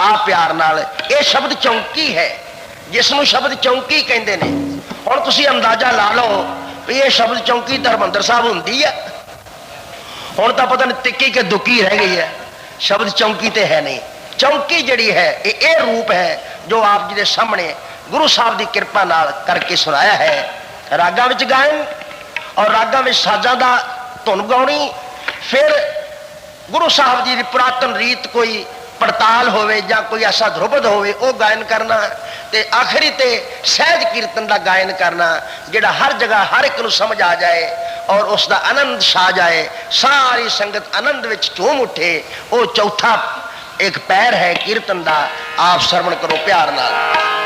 ਆ ਪਿਆਰ ਨਾਲ ਇਹ ਸ਼ਬਦ ਚੌਂਕੀ ਹੈ ਜਿਸ ਨੂੰ ਸ਼ਬਦ ਚੌਂਕੀ ਕਹਿੰਦੇ ਨੇ ਹੁਣ ਤੁਸੀਂ ਅੰਦਾਜ਼ਾ ਲਾ ਲਓ ਵੀ ਇਹ ਸ਼ਬਦ ਚੌਂਕੀ ਧਰਮੰਦਰ ਸਾਹਿਬ ਹੁੰਦੀ ਆ ਹੁਣ ਤਾਂ ਪਤਾ ਨਹੀਂ ਤਿੱਕੀ ਕਿ ਦੁੱਕੀ ਰਹਿ ਗਈ ਹੈ ਸ਼ਬਦ ਚੌਂਕੀ ਤੇ ਹੈ ਨਹੀਂ ਚੌਂਕੀ ਜਿਹੜੀ ਹੈ ਇਹ ਇਹ ਰੂਪ ਹੈ ਜੋ ਆਪ ਜੀ ਦੇ ਸਾਹਮਣੇ ਗੁਰੂ ਸਾਹਿਬ ਦੀ ਕਿਰਪਾ ਨਾਲ ਕਰਕੇ ਸੁਣਾਇਆ ਹੈ ਰਾਗਾਂ ਵਿੱਚ ਗਾਇਨ ਔਰ ਰਾਗਾਂ ਵਿੱਚ ਸਾਜ਼ਾਂ ਦਾ ਧੁਨ ਗਾਉਣੀ ਫਿਰ ਗੁਰੂ ਸਾਹਿਬ ਜੀ ਦੀ ਪੁਰਾਤਨ ਰੀਤ ਕੋਈ ਪੜਤਾਲ ਹੋਵੇ ਜਾਂ ਕੋਈ ਐਸਾ ਧਰੁਪਦ ਹੋਵੇ ਉਹ ਗਾਇਨ ਕਰਨਾ ਤੇ ਆਖਰੀ ਤੇ ਸਹਿਜ ਕੀਰਤਨ ਦਾ ਗਾਇਨ ਕਰਨਾ ਜਿਹੜਾ ਹਰ ਜਗ੍ਹਾ ਹਰ ਇੱਕ ਨੂੰ ਸਮਝ ਆ ਜਾਏ ਔਰ ਉਸ ਦਾ ਆਨੰਦ ਛਾ ਜਾਏ ਸਾਰੀ ਸੰਗਤ ਆਨੰਦ ਵਿੱਚ ਝੂਮ ਉੱਠੇ ਉਹ ਚੌਥਾ ਇੱਕ ਪੈਰ ਹੈ ਕੀਰਤਨ ਦਾ ਆਪ ਸਰਵਣ ਕਰੋ ਪਿਆਰ ਨਾਲ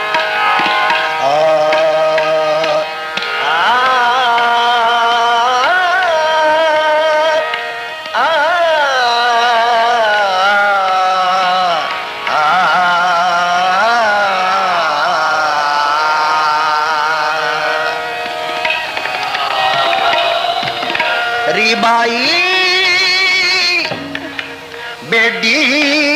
हरी बाई बेटी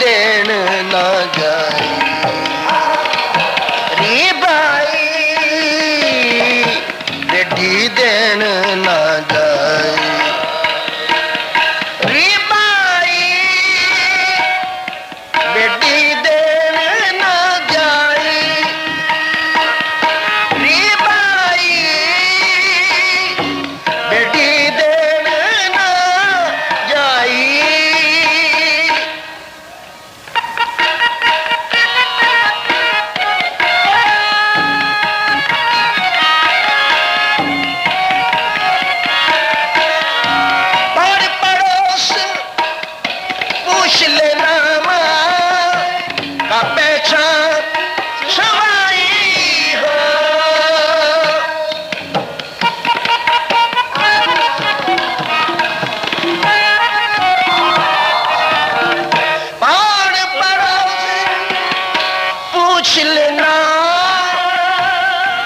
ਦੇਣ ਨਾ ਜਾਈ पूछ लेना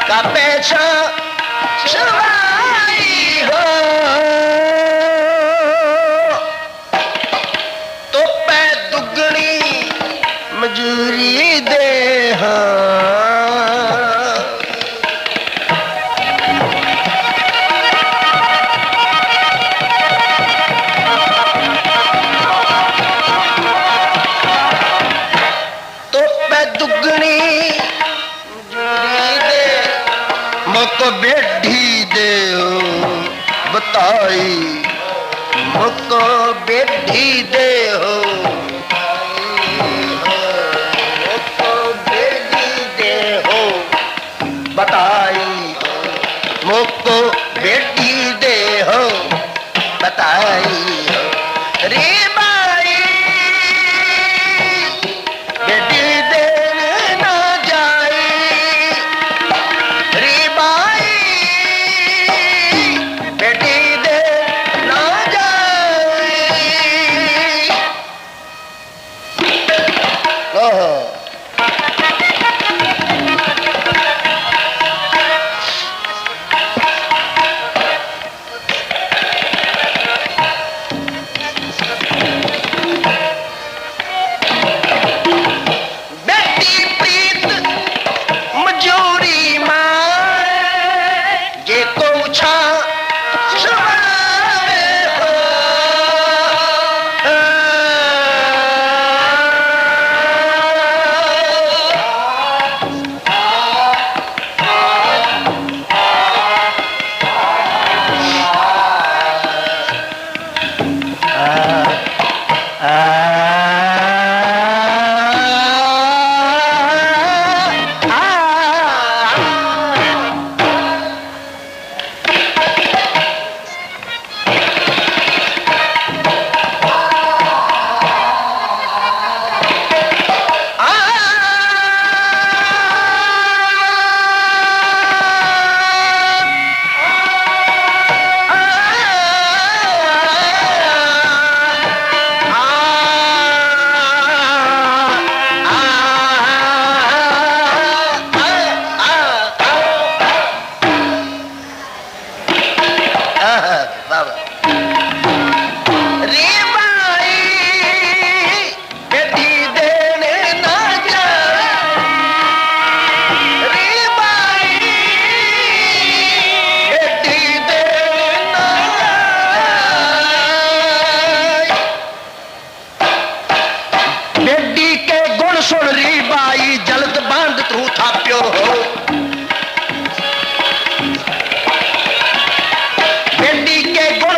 का पहचान सवाई ਮੁਕ ਬੇਢੀ ਦੇਉ ਬਤਾਈ ਮੁਕ ਬੇਢੀ ਦੇਉ ਬਤਾਈ ਮੁਕ ਬੇਢੀ ਦੇਉ ਬਤਾਈ ਰੇ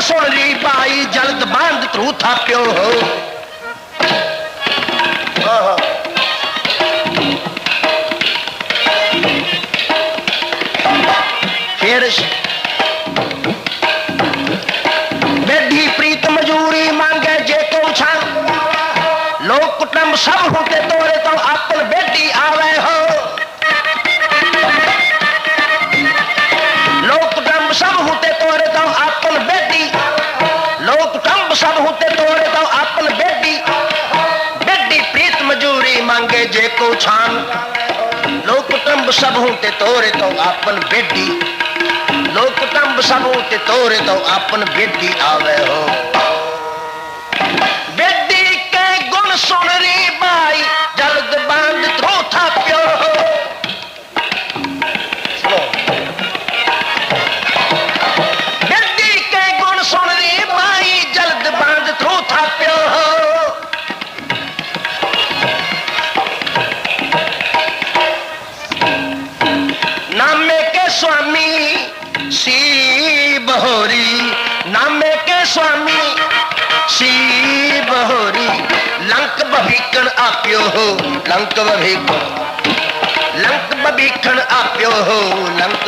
सुन री बाई, जल्द बाँध तू थाप्यो हो। फिर बेटी प्रीत मजूरी मांगे जे लोग कुटुंब सब होते तोरे तो छान। लोग कुटुंब सब होते तोरे तो आपन बेटी। लोग कुटुंब सब ते तोरे तो आपन बेटी आवे हो। भभीकण आप्यो हो लंक भभीकण लंक भभीकण आप्यो हो लंक।